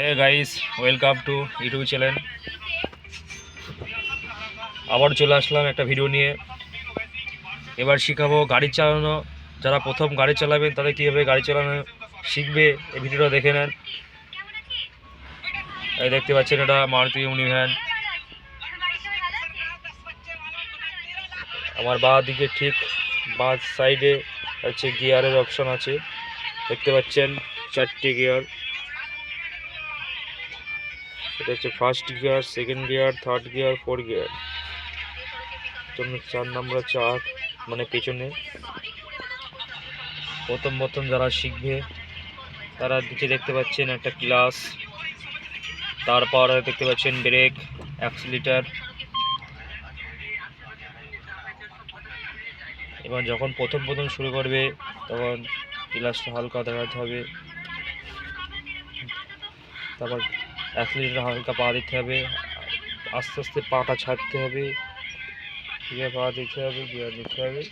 Hey guys welcome to YouTube channel আবার চলে আসলাম একটা ভিডিও নিয়ে। এবার শেখাবো গাড়ি চালানো। যারা প্রথম গাড়ি চালাবেন, তাদের কীভাবে গাড়ি চালানো শিখবে, এই ভিডিওটা দেখে নেন। এই দেখতে পাচ্ছেন এটা মারুতি ইউনিভ্যান আমার বাঁ দিকে ঠিক বাঁ সাইডে হচ্ছে গিয়ারের অপশন আছে। দেখতে পাচ্ছেন চারটে গিয়ার এটা হচ্ছে first gear second gear third gear four gear জন্য চার নম্বর আট মানে পেছনে। প্রথম প্রথম যারা শিখবে, তারা নিচে দেখতে পাচ্ছেন একটা ক্লাস তারপর দেখতে পাচ্ছেন ব্রেক অ্যাক্সিলিটার এবার যখন প্রথম প্রথম শুরু করবে, তখন ক্লাসটা হালকা দেখাতে হবে। তারপর অ্যাক্সিলিটার হালকা পা দিতে হবে, আস্তে আস্তে পাটা ছাড়তে হবে গিয়ার পা দিতে হবে গিয়ার দিতে হবে।